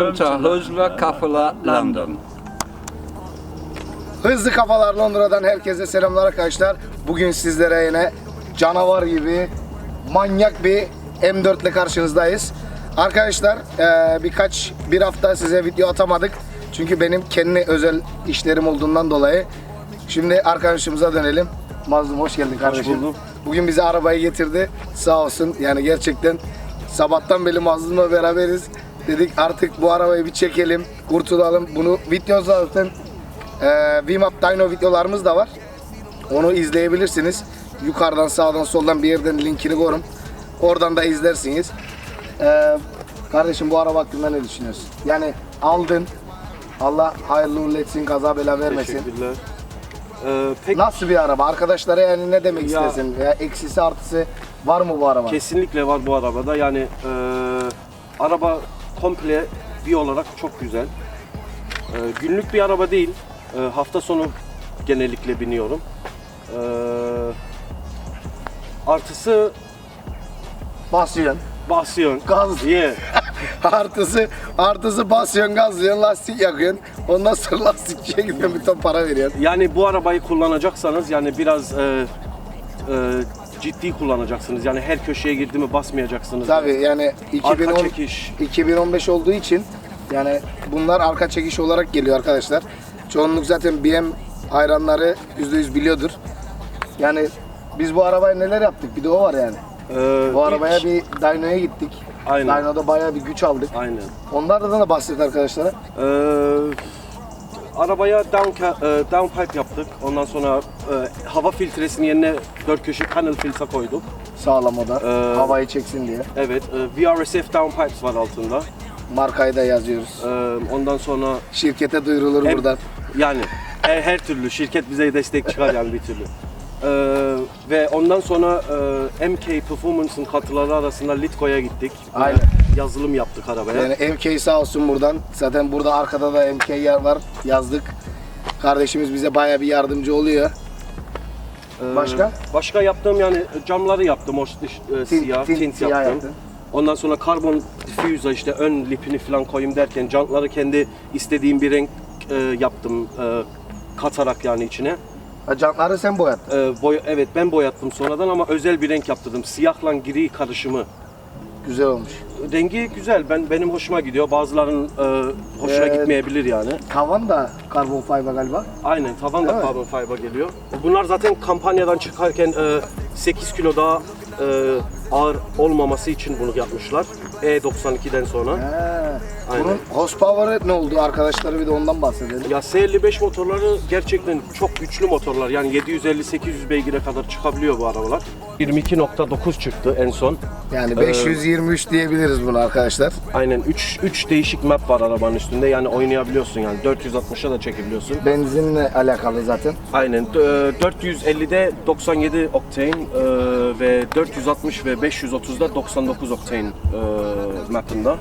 Welcome to Huzla Kafala, London. Hızlı Kafalar Londra'dan herkese selamlar arkadaşlar. Bugün sizlere yine canavar gibi manyak bir M4 ile karşınızdayız. Arkadaşlar eee, birkaç bir hafta size video atamadık. Çünkü benim kendi özel işlerim olduğundan dolayı. Şimdi arkadaşımıza dönelim. Mazlum hoş geldin kardeşim. bulduk. Bugün bize arabayı getirdi. Sağ olsun. Yani gerçekten sabahtan beri Mazlum'la beraberiz. Dedik artık bu arabayı bir çekelim, kurtulalım. Bunu video zaten ee, VMAP Dyno videolarımız da var. Onu izleyebilirsiniz. Yukarıdan, sağdan, soldan bir yerden linkini koyarım. Oradan da izlersiniz. Ee, kardeşim bu araba hakkında ne düşünüyorsun? Yani aldın. Allah hayırlı uğurlu etsin, kaza bela vermesin. Teşekkürler. Ee, pek Nasıl bir araba? Arkadaşlara yani ne demek Ya- istersin? Ya eksisi artısı var mı bu araba? kesinlikle var bu arabada. Yani e, araba komple bir olarak çok güzel. E, günlük bir araba değil. E, hafta sonu genellikle biniyorum. E, artısı Basıyorsun. basıyorsun. Gaz. Yeah. Artısı, artısı basıyorsun, gazlıyorsun, lastik yakıyorsun. Ondan sonra lastikçiye gidiyorsun bir ton para veriyorsun. Yani bu arabayı kullanacaksanız yani biraz e, e, ciddi kullanacaksınız. Yani her köşeye girdi mi basmayacaksınız. Tabii yani Arka 2010, çekiş. 2015 olduğu için yani bunlar arka çekiş olarak geliyor arkadaşlar. Çoğunluk zaten BM hayranları %100 biliyordur. Yani biz bu arabaya neler yaptık bir de o var yani. E, Bu arabaya ilk- bir dyno'ya gittik. Aynen. Dyno'da bayağı bir güç aldık. Aynen. Onlardan da bahset arkadaşlara. Ee, arabaya down, e, downpipe yaptık. Ondan sonra e, hava filtresinin yerine dört köşe panel filtre koyduk. Sağlam o da. Ee, Havayı çeksin diye. Evet, e, VRSF downpipes var altında. Markayı da yazıyoruz. Ee, ondan sonra Şirkete duyurulur Hem- buradan. yani her, her türlü şirket bize destek çıkar yani bir türlü. Ee, ve ondan sonra e, MK Performance'ın katıları arasında Litko'ya gittik. Aynen. Yazılım yaptık arabaya. Yani MK sağ olsun buradan. Zaten burada arkada da MK yer var. Yazdık. Kardeşimiz bize bayağı bir yardımcı oluyor. Ee, Başka? Başka yaptığım yani camları yaptım o e, siyah, tint- tint, siyah yaptım. yaptın. Ondan sonra karbon diffuser işte ön lipini falan koyayım derken jantları kendi istediğim bir renk e, yaptım e, katarak yani içine. Ha, Jantları sen boyattın. E, boy, evet ben boyattım sonradan ama özel bir renk yaptırdım. Siyahla gri karışımı. Güzel olmuş. Rengi güzel. Ben benim hoşuma gidiyor. Bazıların e, hoşuna Ee, gitmeyebilir yani. Tavan da karbon fiber galiba. Aynen tavan da mi? carbon fiber geliyor. Bunlar zaten kampanyadan çıkarken e, 8 kilo daha e, ağır olmaması için bunu yapmışlar. E92'den sonra. He. Aynen. Bunun horsepower'ı ne oldu? Arkadaşlara bir de ondan bahsedelim. Ya S55 motorları gerçekten çok güçlü motorlar. Yani 750-800 beygire kadar çıkabiliyor bu arabalar. 22.9 çıktı en son. Yani Ee, 523 diyebiliriz bunu arkadaşlar. Aynen 3 3 değişik map var arabanın üstünde. Yani oynayabiliyorsun yani 460'a da çekebiliyorsun. Benzinle alakalı zaten. Aynen. Dö- 450'de 97 octane e, ve 460 ve 530'da 99 octane e, mapında.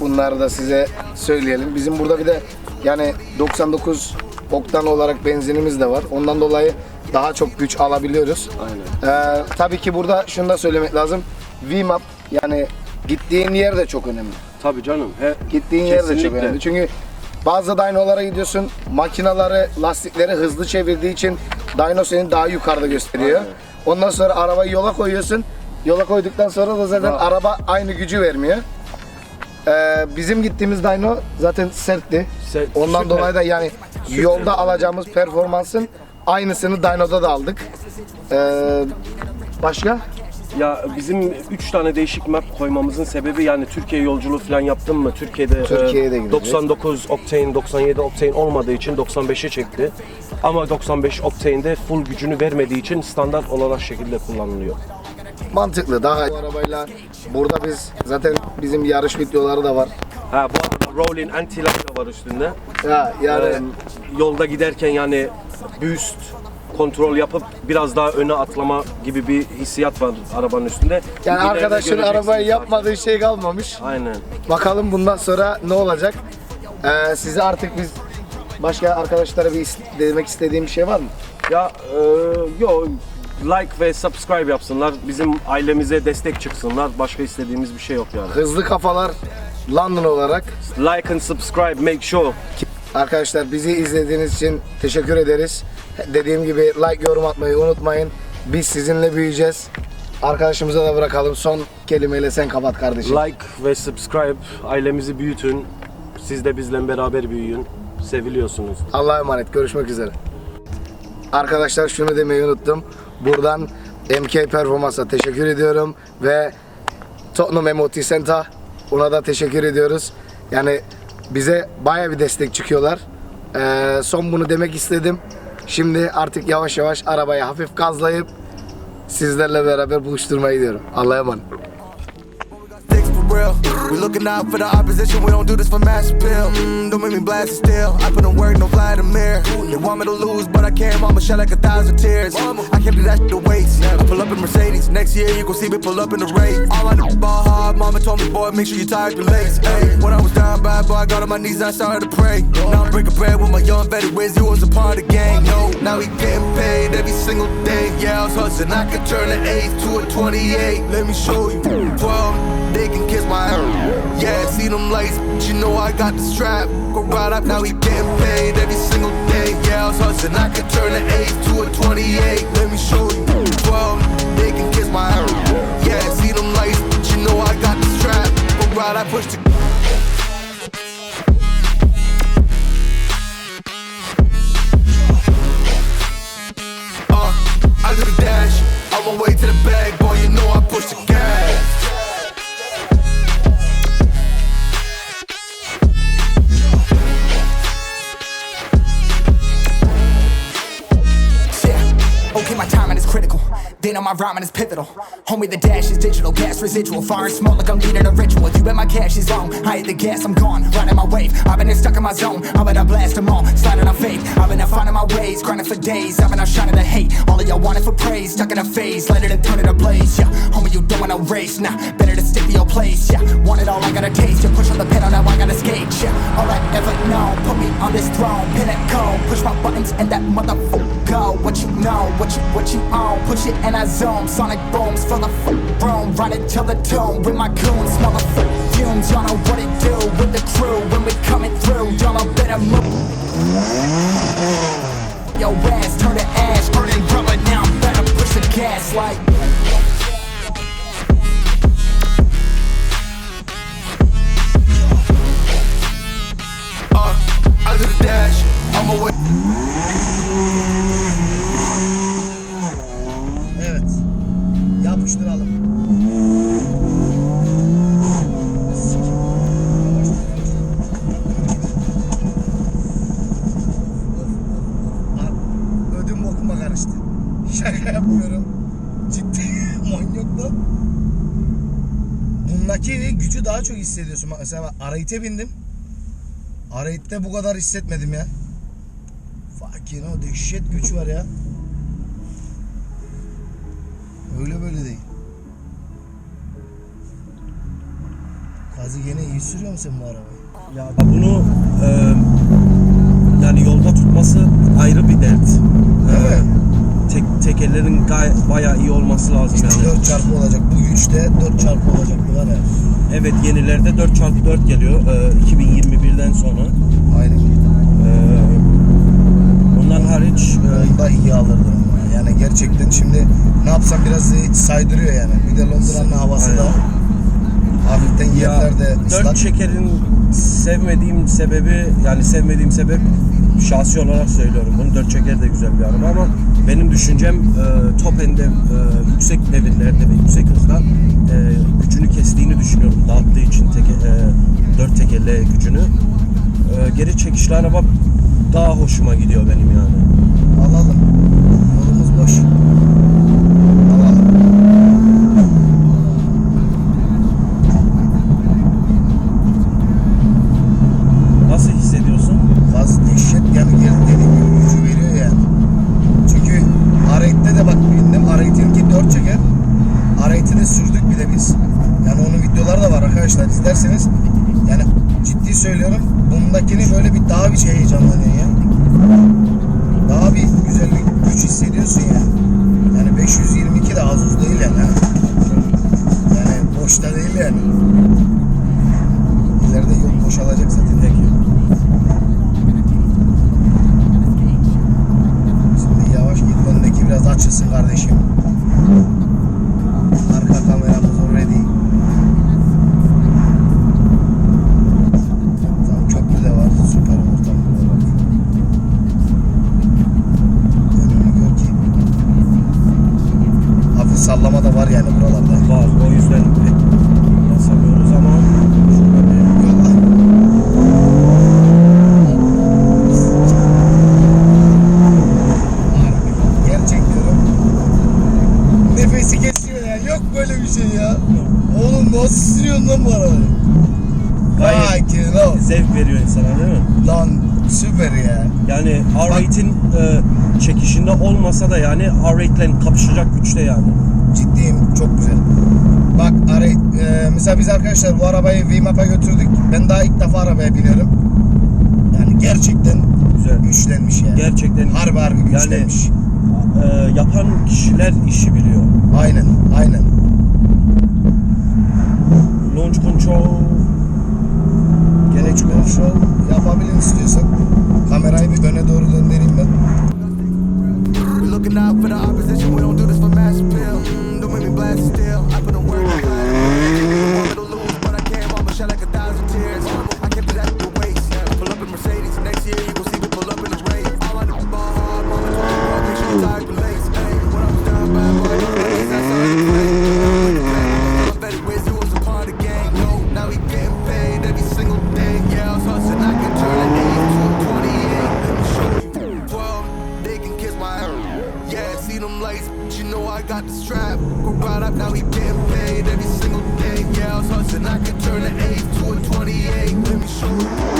Bunları da size söyleyelim. Bizim burada bir de yani 99 oktan olarak benzinimiz de var. Ondan dolayı daha çok güç alabiliyoruz. Aynen. Ee, tabii ki burada şunu da söylemek lazım. VMAP yani gittiğin yer de çok önemli. Tabii canım. He, Gittiğin yer de çok Kesinlikle. önemli. Çünkü bazı dynolara gidiyorsun, makinaları, lastikleri hızlı çevirdiği için dyno seni daha yukarıda gösteriyor. Aynen. Ondan sonra arabayı yola koyuyorsun. Yola koyduktan sonra da zaten Ha. araba aynı gücü vermiyor. Ee, bizim gittiğimiz dyno zaten sertti. Se- Ondan süper. dolayı da yani yolda alacağımız performansın aynısını dynoda da aldık. Ee, başka? Ya bizim 3 tane değişik map koymamızın sebebi yani Türkiye yolculuğu falan yaptım mı Türkiye'de Türkiye'ye de e, gidecek. 99 octane 97 octane olmadığı için 95'e çekti. Ama 95 octane'de full gücünü vermediği için standart olarak şekilde kullanılıyor. Mantıklı. Daha bu arabayla burada biz zaten bizim yarış videoları da var. Ha bu arada rolling anti da var üstünde. Ya yani Ee, yolda giderken yani boost kontrol yapıp biraz daha öne atlama gibi bir hissiyat var arabanın üstünde. yani İleride arkadaşın arabayı yapmadığı şey kalmamış. Aynen. Bakalım bundan sonra ne olacak? Ee, size artık biz başka arkadaşlara bir demek istediğim bir şey var mı? Ya e, yo like ve subscribe yapsınlar. Bizim ailemize destek çıksınlar. Başka istediğimiz bir şey yok yani. Hızlı kafalar London olarak Like and subscribe, make sure. Arkadaşlar bizi izlediğiniz için teşekkür ederiz. Dediğim gibi like, yorum atmayı unutmayın. Biz sizinle büyüyeceğiz. Arkadaşımıza da bırakalım. Son kelimeyle sen kapat kardeşim. Like ve subscribe. Ailemizi büyütün. Siz de bizle beraber büyüyün. Seviliyorsunuz. Allah'a emanet. Görüşmek üzere. Arkadaşlar şunu demeyi unuttum. Buradan MK Performans'a teşekkür ediyorum ve Tottenham Emoji Center ona da teşekkür ediyoruz. Yani bize baya bir destek çıkıyorlar. Ee, son bunu demek istedim. Şimdi artık yavaş yavaş arabayı hafif gazlayıp sizlerle beraber buluşturmaya gidiyorum. Allah'a emanet. Real. We looking out for the opposition, we don't do this for mass appeal. Mm, don't make me blast it still. I put in work, no mirror. They want me to lose, but I can't. Mama shed like a thousand tears. I can't do that shit to waste. I pull up in Mercedes. Next year, you gon' see me pull up in the race. All I know ball hard. Mama told me, boy, make sure you tie up your legs. When I was down bad, boy, I got on my knees I started to pray. Now I'm breaking bread with my young veterans. You was a part of the gang. No, now he getting paid every single day. Yeah, I was hustling. I could turn an 8 to a 28. Let me show you. 12, they can kiss my. Yeah, see them lights, but you know I got the strap. Go right up, now we getting paid every single day. Yeah, I was hustling. I could turn an 8 to a 28. Let me show you. 12, they can kiss my ass. Yeah, critical. Then on my rhyming is pivotal. Homie, the dash is digital, gas residual. Fire and smoke like I'm leading a ritual. You bet my cash is long. I hit the gas, I'm gone. Riding my wave. I've been stuck in my zone. I bet I blast them all. Sliding on faith. I've been out finding my ways. Grinding for days. I've been out shining the hate. All of y'all wanted for praise. Stuck in a phase. Let it and turn it ablaze. Yeah, homie, you don't wanna race. Nah, better to stick to your place. Yeah, want it all, I gotta taste. You push on the pedal, now I gotta skate. Yeah, all I ever know. Put me on this throne. Pinnacle. Push my buttons and that motherfucker go. What you know, what you, what you own. Push it and I zoom. Sonic booms fill the f- room. Run it till the tomb. With my goons, f- fumes. Y'all know what it do with the crew when we coming through. Y'all know better move. Yo ass turn to ash, burning rubber now. I'm better push the gas like. Hissediyorsun. Mesela Arayit'e bindim. Arayit'te bu kadar hissetmedim ya. Fucking o dehşet güç var ya. Öyle böyle değil. Kazi gene iyi sürüyor musun bu arabayı? Ya bunu e, yani yolda tutması ayrı bir dert. Evet. Tek, tekerlerin gay, bayağı iyi olması lazım İşte yani. 4 çarpı olacak. Bu güçte 4 çarpı olacak bu var ya. Evet yenilerde 4x4 geliyor e, 2021'den sonra. Aynen. E, ondan hariç e, Onda iyi alırdım. Yani gerçekten şimdi ne yapsam biraz saydırıyor yani. Bir de Londra'nın havası da hafiften ya yerler de ıslak. dört çekerin sevmediğim sebebi yani sevmediğim sebep şahsi olarak söylüyorum. Bunu dört çeker de güzel bir araba ama benim düşüncem e, top end'e e, yüksek devirlerde ve yüksek hızda e, gücünü kestiğini düşünüyorum. Dağıttığı için teke, e, dört tekerle gücünü. E, geri çekişli araba daha hoşuma gidiyor benim yani. Alalım. Yolumuz boş. Alalım. Nasıl hissediyorsun? Gaz dehşet yani gel dediğim gibi gücü veriyor yani. Çünkü Arayit'te de bak bindim. Arayit'inki 4 çeker. Arayit'i de sürdük bir de biz. Yani onun videoları da var arkadaşlar izlerseniz. Yani ciddi söylüyorum. Bundakini böyle bir daha bir şey heyecanlanıyor ya. Daha bir güzel bir güç hissediyorsun ya. Yani 522 de az uz değil yani. ha. Yani boşta değil yani. kardeşim. Arka kameramız ready. Tamam köprü de var. Süper ortam. Önünü gör ki. Hafif sallama da var yani buralarda. Var. O yüzden pek basamıyoruz ama şurada bir Yolla. Harbi, Gerçek diyorum. Nefesi Yok böyle bir şey ya. Oğlum nasıl sürüyorsun lan bu arabayı? Gayet- Sakin ol. zevk veriyor insana değil mi? Lan süper ya. Yani R8'in e, çekişinde olmasa da yani R8'le kapışacak güçte yani. Ciddiyim çok güzel. Bak ara, e, mesela biz arkadaşlar bu arabayı VMAP'a götürdük. Ben daha ilk defa arabaya biniyorum. Yani gerçekten Güzel. güçlenmiş yani. Gerçekten Harbi harbi Yani- güçlenmiş. E, yapan kişiler işi biliyor. Aynen aynen. Launch control Gereç kontrol yapabilir istiyorsan. Kamerayı bir öne doğru döndüreyim ben. Looking out for the opposition, we don't do this for mass appeal. Mm, don't make me blast still. I put work, got the strap. Go right up, now he getting paid every single day. Yeah, I was hustling, I can turn an 8 to a 28. Let me show you.